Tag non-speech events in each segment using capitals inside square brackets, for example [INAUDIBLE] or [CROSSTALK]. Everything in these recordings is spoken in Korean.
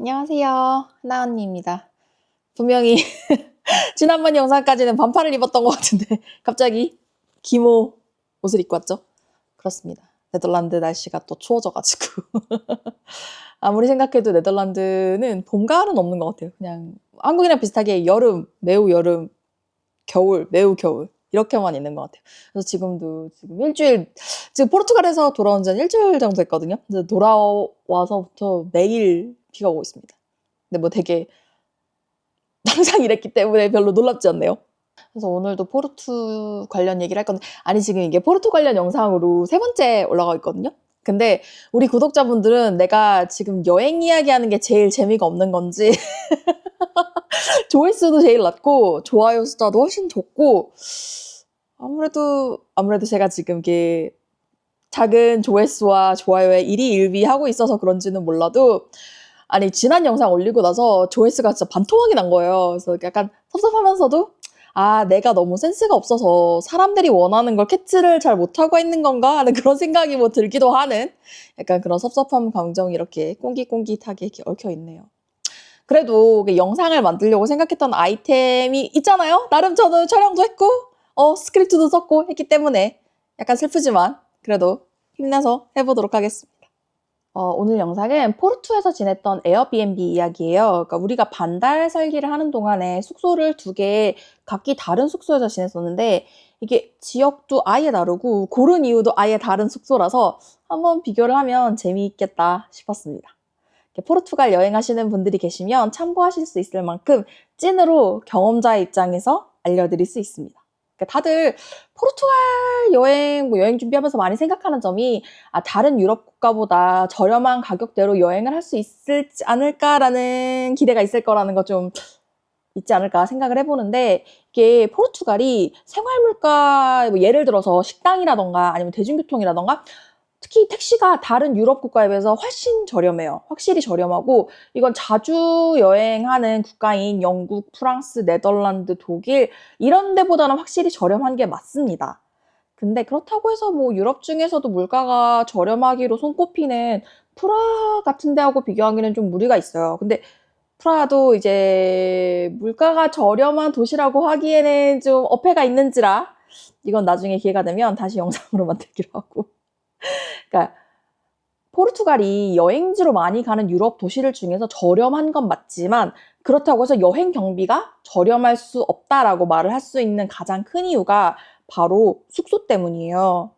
안녕하세요. 하나 언니입니다. 분명히 [LAUGHS] 지난번 영상까지는 반팔을 입었던 것 같은데 [LAUGHS] 갑자기 기모 옷을 입고 왔죠? 그렇습니다. 네덜란드 날씨가 또 추워져가지고 [LAUGHS] 아무리 생각해도 네덜란드는 봄, 가을은 없는 것 같아요. 그냥 한국이랑 비슷하게 여름, 매우 여름, 겨울, 매우 겨울 이렇게만 있는 것 같아요. 그래서 지금도 지금 일주일 지금 포르투갈에서 돌아온 지 한 일주일 정도 됐거든요. 근데 돌아와서부터 매일 비가 오고 있습니다. 근데 뭐 되게 항상 이랬기 때문에 별로 놀랍지 않네요. 그래서 오늘도 포르투 관련 얘기를 할 건데 아니 지금 이게 포르투 관련 영상으로 세 번째 올라가 있거든요. 근데 우리 구독자분들은 내가 지금 여행 이야기하는 게 제일 재미가 없는 건지 [LAUGHS] 조회수도 제일 낮고 좋아요 숫자도 훨씬 적고 아무래도 아무래도 제가 지금 이게 작은 조회수와 좋아요에 일희일비 하고 있어서 그런지는 몰라도 아니 지난 영상 올리고 나서 조회수가 진짜 반토막이 난 거예요. 그래서 약간 섭섭하면서도 아 내가 너무 센스가 없어서 사람들이 원하는 걸 캐치를 잘 못하고 있는 건가 [LAUGHS] 하는 그런 생각이 뭐 들기도 하는 약간 그런 섭섭함 감정이 이렇게 꽁깃꽁깃하게 이렇게 얽혀 있네요. 그래도 그 영상을 만들려고 생각했던 아이템이 있잖아요. 나름 저는 촬영도 했고 어 스크립트도 썼고 했기 때문에 약간 슬프지만 그래도 힘내서 해보도록 하겠습니다. 어, 오늘 영상은 포르투에서 지냈던 에어비앤비 이야기예요. 그러니까 우리가 반달 살기를 하는 동안에 숙소를 두 개 각기 다른 숙소에서 지냈었는데 이게 지역도 아예 다르고 고른 이유도 아예 다른 숙소라서 한번 비교를 하면 재미있겠다 싶었습니다. 포르투갈 여행하시는 분들이 계시면 참고하실 수 있을 만큼 찐으로 경험자의 입장에서 알려드릴 수 있습니다. 그러니까 다들 포르투갈 여행, 뭐 여행 준비하면서 많이 생각하는 점이 아, 다른 유럽 국가보다 저렴한 가격대로 여행을 할 수 있을지 않을까라는 기대가 있을 거라는 거 좀 있지 않을까 생각을 해보는데 이게 포르투갈이 생활 물가 뭐 예를 들어서 식당이라던가 아니면 대중교통이라던가 특히 택시가 다른 유럽 국가에 비해서 훨씬 저렴해요. 확실히 저렴하고 이건 자주 여행하는 국가인 영국, 프랑스, 네덜란드, 독일 이런 데보다는 확실히 저렴한 게 맞습니다. 근데 그렇다고 해서 뭐 유럽 중에서도 물가가 저렴하기로 손꼽히는 프라 같은 데하고 비교하기는 좀 무리가 있어요. 근데 프라도 이제 물가가 저렴한 도시라고 하기에는 좀 어폐가 있는지라 이건 나중에 기회가 되면 다시 영상으로 만들기로 [LAUGHS] 하고 그러니까 포르투갈이 여행지로 많이 가는 유럽 도시들 중에서 저렴한 건 맞지만 그렇다고 해서 여행 경비가 저렴할 수 없다라고 말을 할 수 있는 가장 큰 이유가 바로 숙소 때문이에요.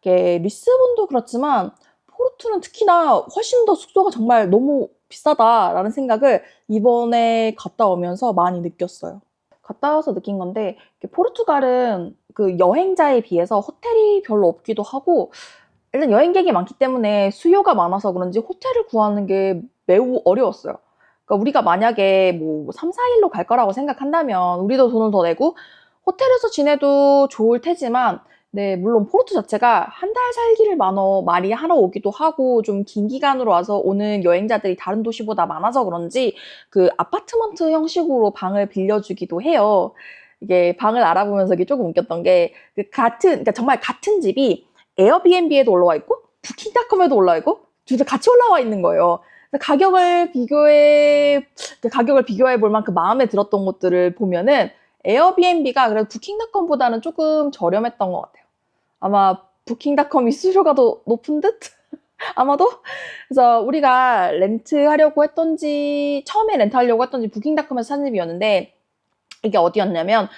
이게 리스본도 그렇지만 포르투는 특히나 훨씬 더 숙소가 정말 너무 비싸다라는 생각을 이번에 갔다 오면서 많이 느꼈어요. 갔다 와서 느낀 건데 포르투갈은 그 여행자에 비해서 호텔이 별로 없기도 하고 일단 여행객이 많기 때문에 수요가 많아서 그런지 호텔을 구하는 게 매우 어려웠어요. 그러니까 우리가 만약에 뭐 3, 4일로 갈 거라고 생각한다면 우리도 돈을 더 내고 호텔에서 지내도 좋을 테지만 네, 물론 포르투 자체가 한 달 살기를 많어 많이 하러 오기도 하고 좀 긴 기간으로 와서 오는 여행자들이 다른 도시보다 많아서 그런지 그 아파트먼트 형식으로 방을 빌려주기도 해요. 이게 방을 알아보면서 이게 조금 웃겼던 게 그 같은 그러니까 정말 같은 집이 에어비앤비에도 올라와 있고 부킹닷컴에도 올라와 있고 둘 다 같이 올라와 있는 거예요. 가격을 비교해 그 가격을 비교해 볼 만큼 마음에 들었던 것들을 보면은 에어비앤비가 그래도 부킹닷컴보다는 조금 저렴했던 것 같아요. 아마 부킹닷컴이 수수료가 더 높은 듯? [LAUGHS] 아마도? 그래서 우리가 렌트하려고 했던지 처음에 렌트하려고 했던지 부킹닷컴에서 산 집이었는데 이게 어디였냐면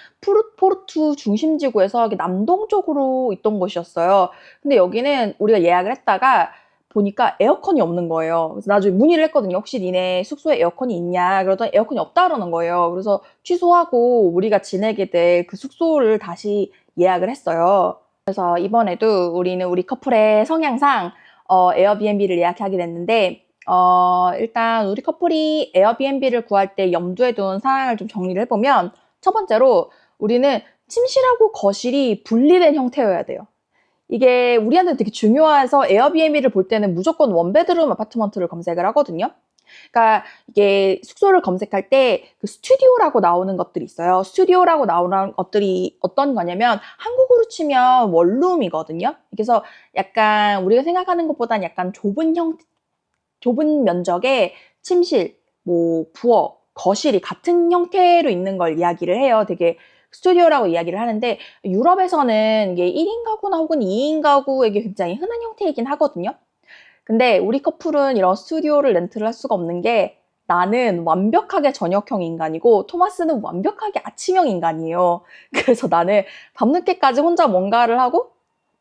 포르투 중심지구에서 남동 쪽으로 있던 곳이었어요. 근데 여기는 우리가 예약을 했다가 보니까 에어컨이 없는 거예요. 그래서 나중에 문의를 했거든요. 혹시 니네 숙소에 에어컨이 있냐? 그러더니 에어컨이 없다 그러는 거예요. 그래서 취소하고 우리가 지내게 될 그 숙소를 다시 예약을 했어요. 그래서 이번에도 우리는 우리 커플의 성향상 어, 에어비앤비를 예약하게 됐는데 어, 일단 우리 커플이 에어비앤비를 구할 때 염두에 둔 사항을 좀 정리를 해보면 첫 번째로 우리는 침실하고 거실이 분리된 형태여야 돼요. 이게 우리한테 되게 중요해서 에어비앤비를 볼 때는 무조건 원베드룸 아파트먼트를 검색을 하거든요. 그러니까 이게 숙소를 검색할 때 그 스튜디오라고 나오는 것들이 있어요. 스튜디오라고 나오는 것들이 어떤 거냐면 한국으로 치면 원룸이거든요. 그래서 약간 우리가 생각하는 것보다는 약간 좁은 형 좁은 면적의 침실, 뭐 부엌, 거실이 같은 형태로 있는 걸 이야기를 해요. 되게 스튜디오라고 이야기를 하는데 유럽에서는 이게 1인 가구나 혹은 2인 가구에게 굉장히 흔한 형태이긴 하거든요. 근데 우리 커플은 이런 스튜디오를 렌트를 할 수가 없는 게 나는 완벽하게 저녁형 인간이고 토마스는 완벽하게 아침형 인간이에요. [LAUGHS] 그래서 나는 밤늦게까지 혼자 뭔가를 하고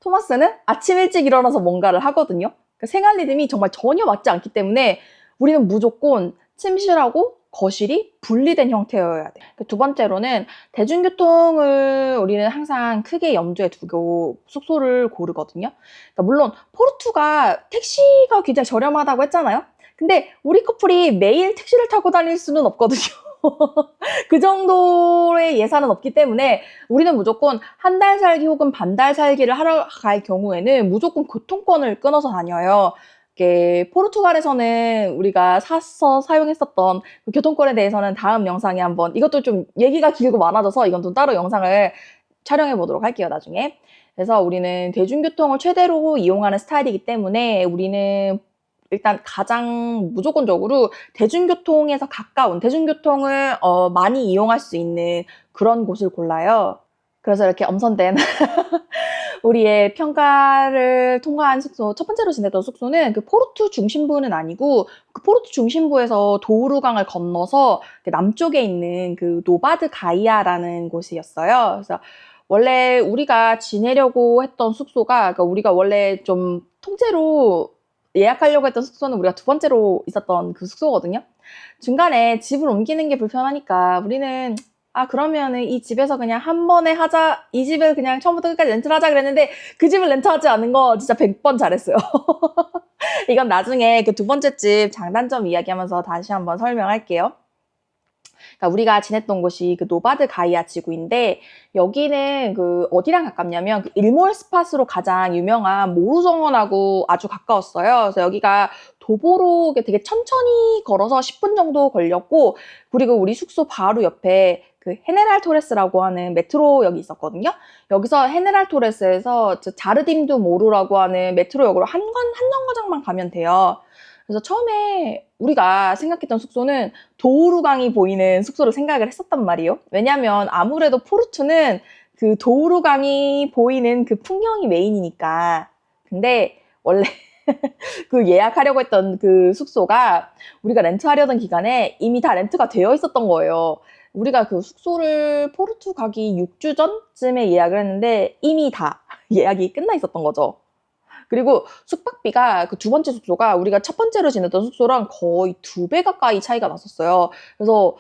토마스는 아침 일찍 일어나서 뭔가를 하거든요. 그 생활 리듬이 정말 전혀 맞지 않기 때문에 우리는 무조건 침실하고 거실이 분리된 형태여야 돼. 그두 번째로는 대중교통을 우리는 항상 크게 염두에 두고 숙소를 고르거든요. 그러니까 물론 포르투가 택시가 굉장히 저렴하다고 했잖아요. 근데 우리 커플이 매일 택시를 타고 다닐 수는 없거든요. [LAUGHS] 그 정도의 예산은 없기 때문에 우리는 무조건 한 달 살기 혹은 반달 살기를 하러 갈 경우에는 무조건 교통권을 끊어서 다녀요. 포르투갈에서는 우리가 사서 사용했었던 그 교통권에 대해서는 다음 영상에 한번 이것도 좀 얘기가 길고 많아져서 이건 좀 따로 영상을 촬영해 보도록 할게요 나중에 그래서 우리는 대중교통을 최대로 이용하는 스타일이기 때문에 우리는 일단 가장 무조건적으로 대중교통에서 가까운 대중교통을 어, 많이 이용할 수 있는 그런 곳을 골라요. 그래서 이렇게 엄선된 [LAUGHS] 우리의 평가를 통과한 숙소 첫 번째로 지냈던 숙소는 그 포르투 중심부는 아니고 그 포르투 중심부에서 도우루강을 건너서 그 남쪽에 있는 그 노바드 가이아라는 곳이었어요. 그래서 원래 우리가 지내려고 했던 숙소가 그러니까 우리가 원래 좀 통째로 예약하려고 했던 숙소는 우리가 두 번째로 있었던 그 숙소거든요. 중간에 집을 옮기는 게 불편하니까 우리는 아 그러면은 이 집에서 그냥 한 번에 하자 이 집을 그냥 처음부터 끝까지 렌트를 하자 그랬는데 그 집을 렌트하지 않은 거 진짜 100번 잘했어요. [LAUGHS] 이건 나중에 그 두 번째 집 장단점 이야기하면서 다시 한번 설명할게요. 그러니까 우리가 지냈던 곳이 그 노바드 가이아 지구인데 여기는 그 어디랑 가깝냐면 그 일몰 스팟으로 가장 유명한 모루 정원하고 아주 가까웠어요. 그래서 여기가 도보로 되게 천천히 걸어서 10분 정도 걸렸고 그리고 우리 숙소 바로 옆에 그 헤네랄 토레스라고 하는 메트로역이 있었거든요. 여기서 헤네랄 토레스에서 자르딤두 모루라고 하는 메트로역으로 한 관, 한 정거장만 가면 돼요. 그래서 처음에 우리가 생각했던 숙소는 도우루강이 보이는 숙소를 생각을 했었단 말이에요. 왜냐면 아무래도 포르투는 그 도우루강이 보이는 그 풍경이 메인이니까. 근데 원래 [LAUGHS] 그 예약하려고 했던 그 숙소가 우리가 렌트하려던 기간에 이미 다 렌트가 되어 있었던 거예요. 우리가 그 숙소를 포르투 가기 6주 전쯤에 예약을 했는데 이미 다 [LAUGHS] 예약이 끝나 있었던 거죠. 그리고 숙박비가 그 두 번째 숙소가 우리가 첫 번째로 지냈던 숙소랑 거의 두 배 가까이 차이가 났었어요. 그래서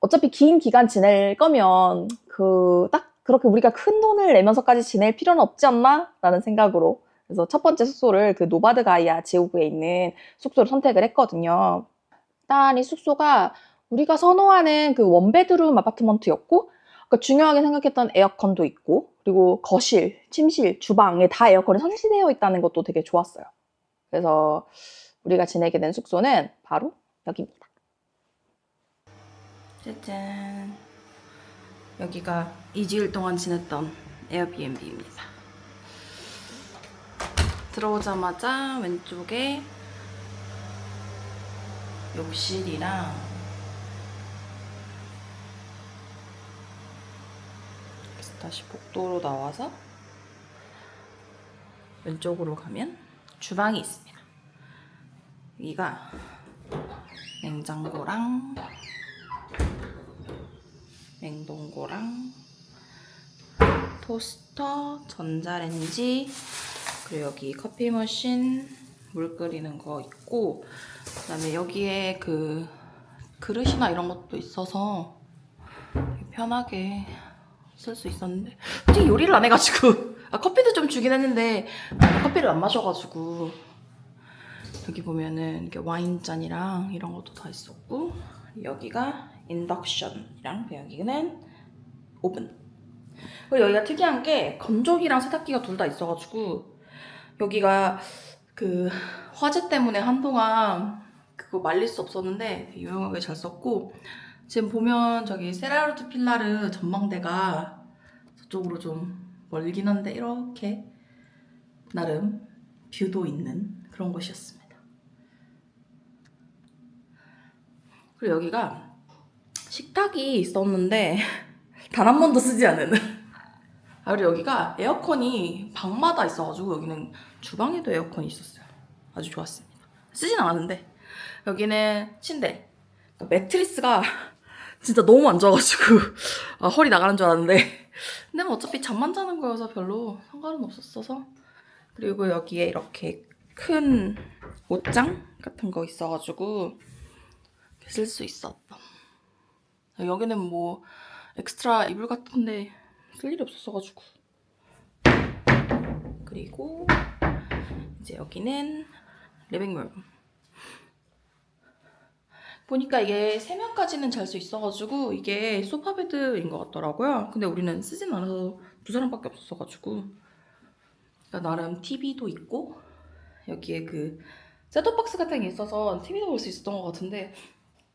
어차피 긴 기간 지낼 거면 그 딱 그렇게 우리가 큰 돈을 내면서까지 지낼 필요는 없지 않나? 라는 생각으로. 그래서 첫 번째 숙소를 그 노바드 가이아 지구에 있는 숙소를 선택을 했거든요. 일단 이 숙소가 우리가 선호하는 그 원베드룸 아파트먼트였고, 그러니까 중요하게 생각했던 에어컨도 있고, 그리고 거실, 침실, 주방에 다 에어컨이 설치되어 있다는 것도 되게 좋았어요. 그래서 우리가 지내게 된 숙소는 바로 여기입니다. 짜잔. 여기가 2주일 동안 지냈던 에어비앤비입니다. 들어오자마자 왼쪽에 욕실이랑 그래서 다시 복도로 나와서 왼쪽으로 가면 주방이 있습니다. 여기가 냉장고랑 냉동고랑 토스터, 전자레인지 그리고 여기 커피 머신 물 끓이는 거 있고 그다음에 여기에 그 그릇이나 이런 것도 있어서 편하게 쓸수 있었는데. 솔직히 요리를 안 해가지고. 아, 커피도 좀 주긴 했는데 아, 커피를 안 마셔가지고. 여기 보면은 이렇게 와인잔이랑 이런 것도 다 있었고 여기가 인덕션이랑 여기는 오븐. 그리고 여기가 특이한 게 건조기랑 세탁기가 둘 다 있어가지고 여기가 그 화재 때문에 한동안 그거 말릴 수 없었는데 유용하게 잘 썼고 지금 보면 저기 세라로트 필라르 전망대가 저쪽으로 좀 멀긴 한데 이렇게 나름 뷰도 있는 그런 곳이었습니다. 그리고 여기가 식탁이 있었는데 [LAUGHS] 단 한 번도 쓰지 않은. [LAUGHS] 아, 그리고 여기가 에어컨이 방마다 있어가지고 여기는 주방에도 에어컨이 있었어요. 아주 좋았습니다. 쓰진 않았는데 여기는 침대. 그 매트리스가 진짜 너무 안 좋아가지고. [LAUGHS] 아, 허리 나가는 줄 알았는데. 근데 뭐 어차피 잠만 자는 거여서 별로 상관은 없었어서. 그리고 여기에 이렇게 큰 옷장 같은 거 있어가지고 쓸 수 있었다. 여기는 뭐 엑스트라 이불 같은데 쓸 일이 없었어가지고. 그리고 이제 여기는 리빙룸 보니까 이게 3명까지는 잘 수 있어가지고 이게 소파 베드인 것 같더라고요. 근데 우리는 쓰진 않아서 두 사람밖에 없었어가지고 그러니까 나름 TV도 있고 여기에 그 셋톱박스 같은 게 있어서 TV도 볼 수 있었던 것 같은데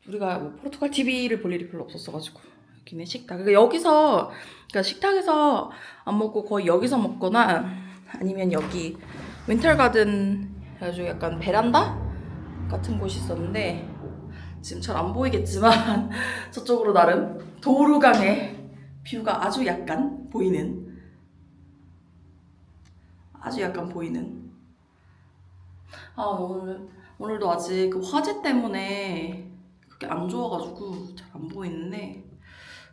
우리가 뭐 포르투갈 TV를 볼 일이 별로 없었어가지고 여기는 식탁. 그러니까 여기서 그러니까 식탁에서 안 먹고 거의 여기서 먹거나 아니면 여기 윈터 가든 아주 약간 베란다 같은 곳이 있었는데 지금 잘 안 보이겠지만 [LAUGHS] 저쪽으로 나름 도루강의 뷰가 아주 약간 보이는 아주 약간 보이는. 아 오늘 오늘도 아직 그 화재 때문에 그렇게 안 좋아가지고 잘 안 보이는데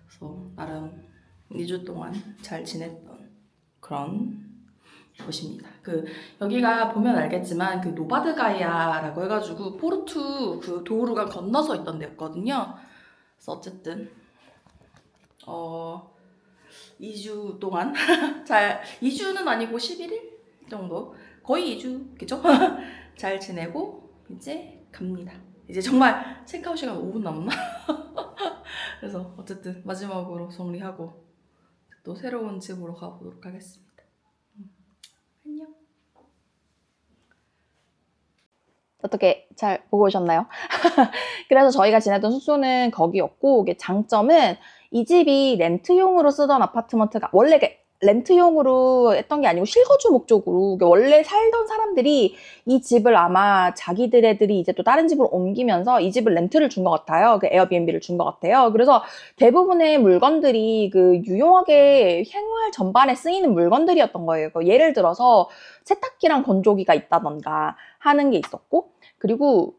그래서 나름 2주 동안 잘 지냈던 그런 곳입니다. 그 여기가 보면 알겠지만 그 노바드 가이아라고 해가지고 포르투 그 도우루가 건너서 있던 데였거든요. 그래서 어쨌든 어 2주 동안 [LAUGHS] 잘 2주는 아니고 11일 정도 거의 2주 그죠? [LAUGHS] 잘 지내고 이제 갑니다. 이제 정말 체크아웃 시간 5분 남았나? [LAUGHS] 그래서 어쨌든 마지막으로 정리하고 또 새로운 집으로 가보도록 하겠습니다. 안녕. 어떻게 잘 보고 오셨나요? [LAUGHS] 그래서 저희가 지내던 숙소는 거기였고, 장점은 이 집이 렌트용으로 쓰던 아파트먼트가 원래 렌트용으로 했던 게 아니고 실거주 목적으로 원래 살던 사람들이 이 집을 아마 자기들 애들이 이제 또 다른 집으로 옮기면서 이 집을 렌트를 준 것 같아요. 그 에어비앤비를 준 것 같아요. 그래서 대부분의 물건들이 그 유용하게 생활 전반에 쓰이는 물건들이었던 거예요. 그 예를 들어서 세탁기랑 건조기가 있다던가 하는 게 있었고 그리고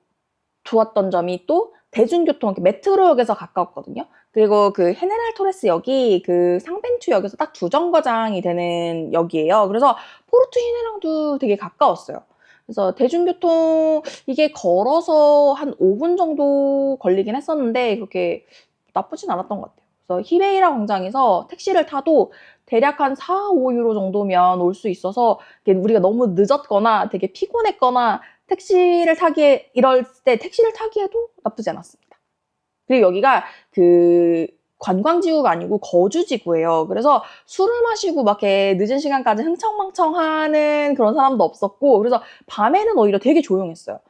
좋았던 점이 또 대중교통 메트로역에서 가까웠거든요. 그리고 그 헤네랄 토레스 역이 그 상벤투 역에서 딱 두 정거장이 되는 역이에요. 그래서 포르투 시내랑도 되게 가까웠어요. 그래서 대중교통 이게 걸어서 한 5분 정도 걸리긴 했었는데 그렇게 나쁘진 않았던 것 같아요. 그래서 히베이라 광장에서 택시를 타도 대략 한 4, 5유로 정도면 올 수 있어서 우리가 너무 늦었거나 되게 피곤했거나 택시를 타기에 이럴 때 택시를 타기에도 나쁘지 않았습니다. 그리고 여기가 그 관광지구가 아니고 거주지구예요. 그래서 술을 마시고 막 이렇게 늦은 시간까지 흥청망청 하는 그런 사람도 없었고, 그래서 밤에는 오히려 되게 조용했어요.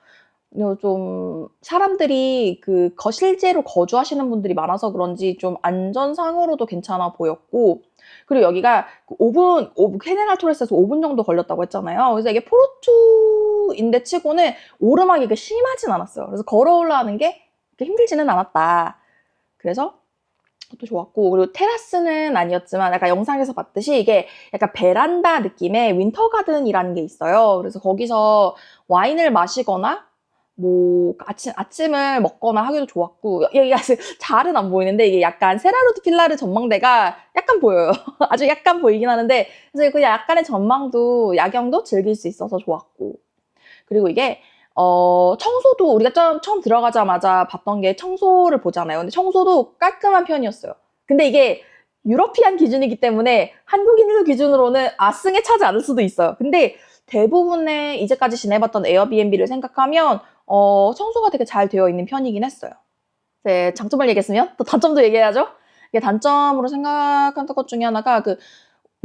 좀 사람들이 그 실제로 거주하시는 분들이 많아서 그런지 좀 안전상으로도 괜찮아 보였고, 그리고 여기가 5분, 5분 헤네랄 토레스에서 5분 정도 걸렸다고 했잖아요. 그래서 이게 포르투인데 치고는 오르막이 심하진 않았어요. 그래서 걸어 올라가는 게 힘들지는 않았다. 그래서 또 좋았고 그리고 테라스는 아니었지만 약간 영상에서 봤듯이 이게 약간 베란다 느낌의 윈터 가든이라는 게 있어요. 그래서 거기서 와인을 마시거나 뭐 아침 아침을 먹거나 하기도 좋았고 여기가 잘은 안 보이는데 이게 약간 세라로드 필라르 전망대가 약간 보여요. [LAUGHS] 아주 약간 보이긴 하는데 그래서 그 약간의 전망도 야경도 즐길 수 있어서 좋았고 그리고 이게 어, 청소도 우리가 좀 처음 들어가자마자 봤던 게 청소를 보잖아요. 근데 청소도 깔끔한 편이었어요. 근데 이게 유러피안 기준이기 때문에 한국인들 기준으로는 아승에 차지 않을 수도 있어요. 근데 대부분의 이제까지 지내봤던 에어비앤비를 생각하면 어, 청소가 되게 잘 되어 있는 편이긴 했어요. 네, 장점을 얘기했으면 또 단점도 얘기해야죠. 이게 단점으로 생각한 것 중에 하나가 그,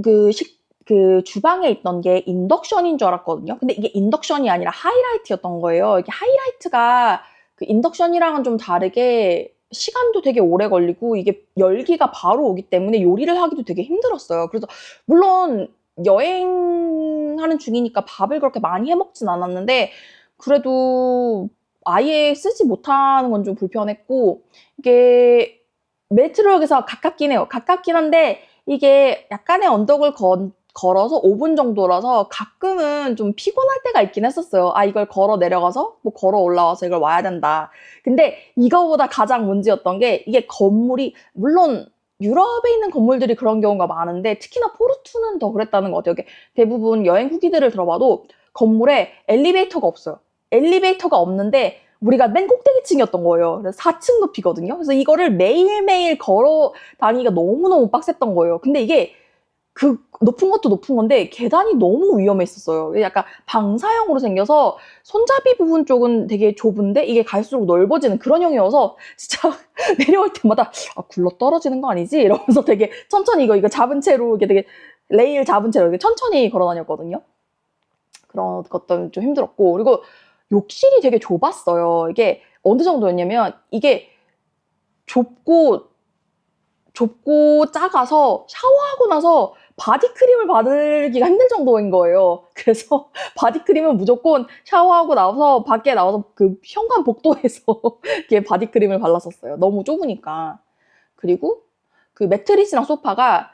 그 식, 그 주방에 있던 게 인덕션인 줄 알았거든요. 근데 이게 인덕션이 아니라 하이라이트였던 거예요. 이게 하이라이트가 그 인덕션이랑은 좀 다르게 시간도 되게 오래 걸리고 이게 열기가 바로 오기 때문에 요리를 하기도 되게 힘들었어요. 그래서 물론 여행하는 중이니까 밥을 그렇게 많이 해 먹진 않았는데 그래도 아예 쓰지 못하는 건 좀 불편했고 이게 메트로역에서 가깝긴 해요. 가깝긴 한데 이게 약간의 언덕을 건- 걸어서 5분 정도라서 가끔은 좀 피곤할 때가 있긴 했었어요. 아, 이걸 걸어 내려가서 뭐 걸어 올라와서 이걸 와야 된다. 근데 이거보다 가장 문제였던 게 이게 건물이 물론 유럽에 있는 건물들이 그런 경우가 많은데 특히나 포르투는 더 그랬다는 것 같아요. 대부분 여행 후기들을 들어봐도 건물에 엘리베이터가 없어요. 엘리베이터가 없는데 우리가 맨 꼭대기층이었던 거예요. 그래서 4층 높이거든요. 그래서 이거를 매일매일 걸어 다니기가 너무너무 빡셌던 거예요. 근데 이게 그 높은 것도 높은 건데 계단이 너무 위험했었어요. 약간 방사형으로 생겨서 손잡이 부분 쪽은 되게 좁은데 이게 갈수록 넓어지는 그런 형이어서 진짜 [LAUGHS] 내려올 때마다 아, 굴러 떨어지는 거 아니지? 이러면서 되게 천천히 이거 이거 잡은 채로 이게 되게 레일 잡은 채로 이렇게 천천히 걸어 다녔거든요. 그런 것도 좀 힘들었고 그리고 욕실이 되게 좁았어요. 이게 어느 정도였냐면 이게 좁고 좁고 작아서 샤워하고 나서 바디크림을 바르기가 힘들 정도인 거예요. 그래서 [LAUGHS] 바디크림은 무조건 샤워하고 나와서 밖에 나와서 그 현관 복도에서 [LAUGHS] 이렇게 바디크림을 발랐었어요. 너무 좁으니까. 그리고 그 매트리스랑 소파가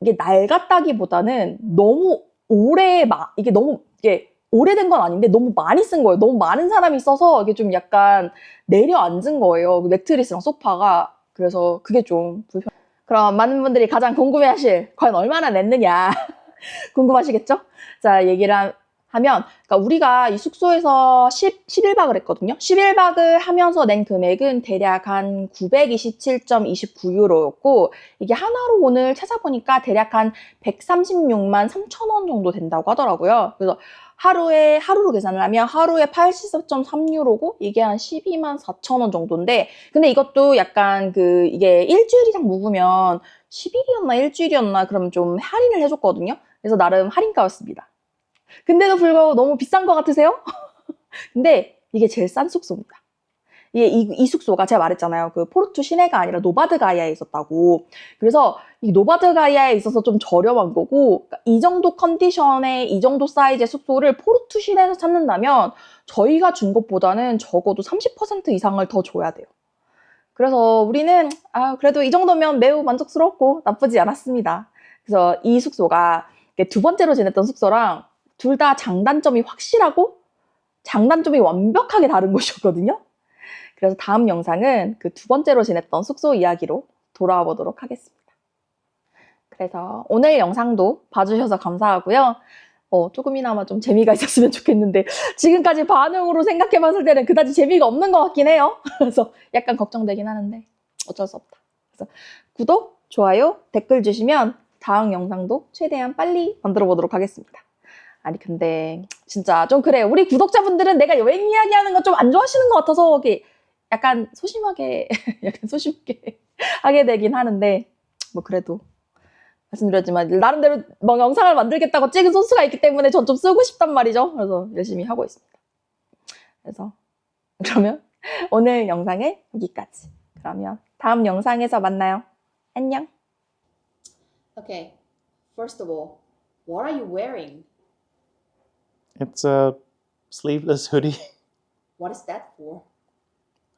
이게 낡았다기보다는 너무 오래 마, 이게 너무 이게 오래된 건 아닌데 너무 많이 쓴 거예요. 너무 많은 사람이 써서 이게 좀 약간 내려앉은 거예요. 그 매트리스랑 소파가. 그래서 그게 좀 불편. 그럼 많은 분들이 가장 궁금해하실 과연 얼마나 냈느냐 [LAUGHS] 궁금하시겠죠? 자 얘기를 하- 하면 그러니까 우리가 이 숙소에서 10, 11박을 했거든요. 11박을 하면서 낸 금액은 대략 한 927.29유로였고 이게 하나로 오늘 찾아보니까 대략 한 136만 3천 원 정도 된다고 하더라고요. 그래서 하루에 하루로 계산을 하면 하루에 84.3유로고 이게 한 12만 4천 원 정도인데 근데 이것도 약간 그 이게 일주일 이상 묵으면 10일이었나 일주일이었나 그럼 좀 할인을 해줬거든요. 그래서 나름 할인가였습니다. 근데도 불구하고 너무 비싼 것 같으세요? [LAUGHS] 근데 이게 제일 싼 숙소입니다. 이게 이, 이 숙소가 제가 말했잖아요. 그 포르투 시내가 아니라 노바드 가이아에 있었다고. 그래서 이 노바드 가이아에 있어서 좀 저렴한 거고 그러니까 이 정도 컨디션의 이 정도 사이즈의 숙소를 포르투 시내에서 찾는다면 저희가 준 것보다는 적어도 30% 이상을 더 줘야 돼요. 그래서 우리는 아 그래도 이 정도면 매우 만족스럽고 나쁘지 않았습니다. 그래서 이 숙소가 두 번째로 지냈던 숙소랑 둘 다 장단점이 확실하고 장단점이 완벽하게 다른 곳이었거든요. 그래서 다음 영상은 그 두 번째로 지냈던 숙소 이야기로 돌아와 보도록 하겠습니다. 그래서 오늘 영상도 봐주셔서 감사하고요. 어, 조금이나마 좀 재미가 [LAUGHS] 있었으면 좋겠는데 지금까지 반응으로 생각해 봤을 때는 그다지 재미가 없는 것 같긴 해요. [LAUGHS] 그래서 약간 걱정되긴 하는데 어쩔 수 없다. 그래서 구독, 좋아요, 댓글 주시면 다음 영상도 최대한 빨리 만들어 보도록 하겠습니다. 아니 근데 진짜 좀 그래요. 우리 구독자분들은 내가 여행 이야기하는 거 좀 안 좋아하시는 것 같아서 이게 약간 소심하게 [LAUGHS] 약간 소심하게 하게 되긴 하는데 뭐 그래도 말씀드렸지만 나름대로 뭐 영상을 만들겠다고 찍은 소스가 있기 때문에 전 좀 쓰고 싶단 말이죠. 그래서 열심히 하고 있습니다. 그래서 그러면 [LAUGHS] 오늘 영상은 여기까지. 그러면 다음 영상에서 만나요. 안녕. Okay, first of all, what are you wearing? It's a sleeveless hoodie. What is that for?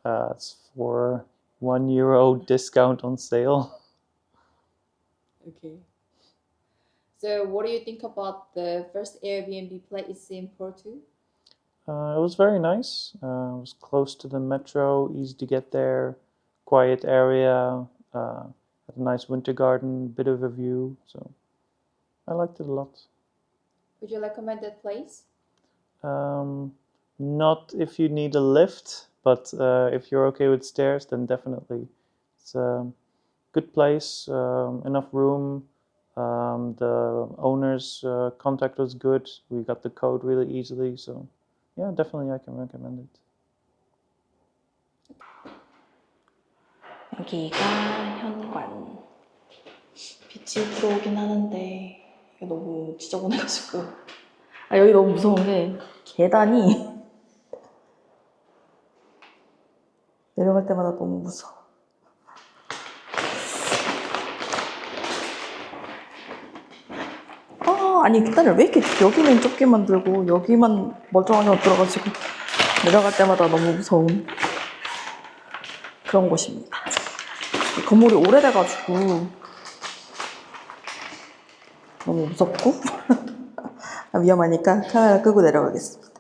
Uh, it's for one euro discount on sale. Okay. So, what do you think about the first Airbnb place in Porto? Uh, it was very nice. Uh, it was close to the metro, easy to get there, quiet area, uh, had a nice winter garden, bit of a view. So I liked it a lot. Would you recommend that place? Um, not if you need a lift, but uh, if you're okay with stairs, then definitely. It's a good place, um, enough room. Um, the owner's uh, contact was good. We got the code really easily, so yeah, definitely I can recommend it. 여기가 현관. 빛이 들어오긴 하는데 이게 너무 지저분해가지고. 아 여기 너무 무서운 게 계단이 때마다 너무 무서워. 아 아니 계단을 왜 이렇게 여기는 좁게 만들고 여기만 멀쩡하게 만들어가지고 내려갈 때마다 너무 무서운 그런 곳입니다. 이 건물이 오래돼가지고 너무 무섭고 [LAUGHS] 위험하니까 카메라 끄고 내려가겠습니다.